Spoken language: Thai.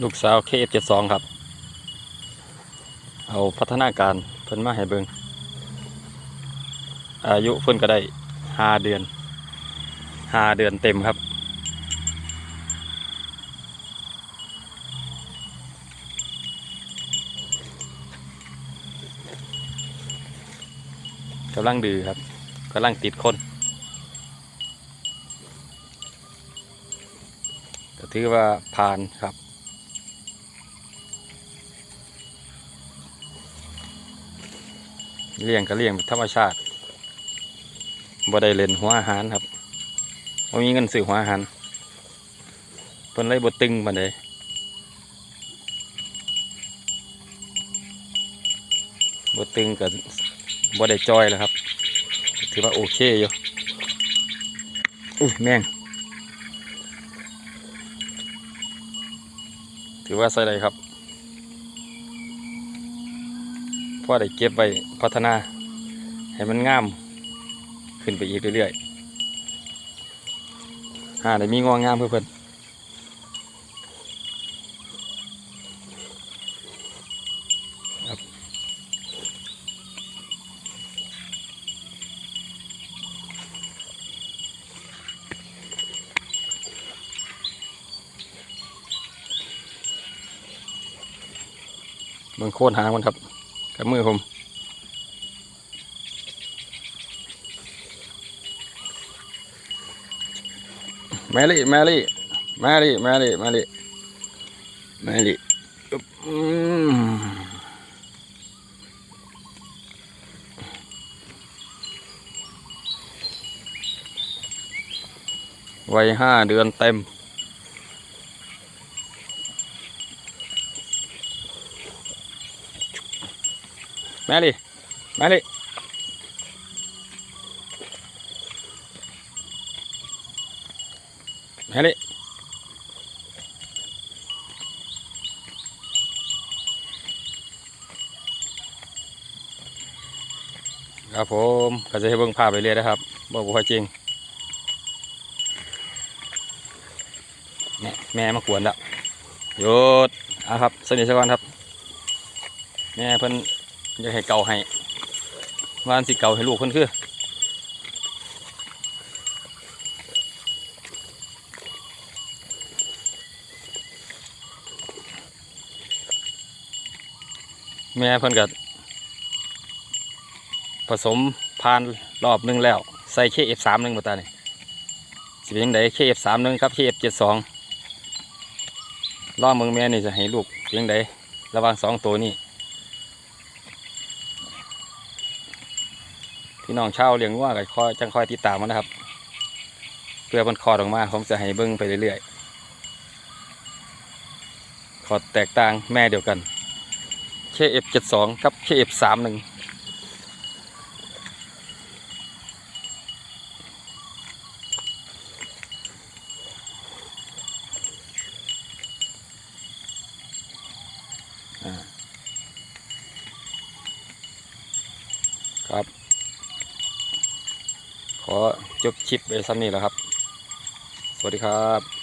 ลูกสาว KF72 ครับ เอาพัฒนาการเพิ่นมาให้เบิงอายุเพิ่นก็ได้ห้าเดือนห้าเดือนเต็มครับ กำลังดื้อครับกำลังติดคนก็ถือว่าผ่านครับ เลี้ยงก็เลี้ยงธรรมชาติบ่ได้เล่นหัวอาหารครับบ่มีเงินซื้อหัวอาหารเพิ่นเลยบ่ตึงปานใดบ่ตึงก็บ่ได้จอยแล้วครับ ถือว่าโอเคอยู่อุ้ยแม่งถือว่าใส่ได้ครับ พอได้เก็บไว้พัฒนา ให้มันงาม ขึ้นไปอีกเรื่อยๆหาได้มีงองามเพื่อเพิ่นบเบิ่งโค่นหางมันครับ กับมือผมแมรี่แมรี่แมรี่แมรี่แมรี่แมรี่อืมวัยห้าเดือนเต็ม แมรี่แมรี่ แมรี่ครับผมก็จะให้เบิ่งภาพไป เรื่อยนะครับบอกว่าจริงแม่แม่มากวนแล้วหยุดอะครับสนิทสก่อนครับ แม่เพิ่น อยากให้เกาให้วาอันสิเกาให้ลูกเพิ่นคือแม่เพิ่นก็ผสมพานรอบหนึงแล้ว ใส่เคเอฟสามหนึ่งมาตานี่สิเป็นยังไงเคเอฟสามหนึ่งครับเคเอฟเจ็ดสองรอบเมืองแม่นี่จะให้ลูกเป็นยังไงระว่างสองตัวนี้ พี่น้องชาวเลี้ยงวัวก็คอยจังคอยติดตามมันนะครับ เพื่อมันคอดออกมา ผมจะให้เบิ้งไปเรื่อยๆขอดแตกต่างแม่เดียวกัน KF72 กับ KF31 อ่าครับ ขอจบคลิปไปซ้ำนี้แล้วครับ สวัสดีครับ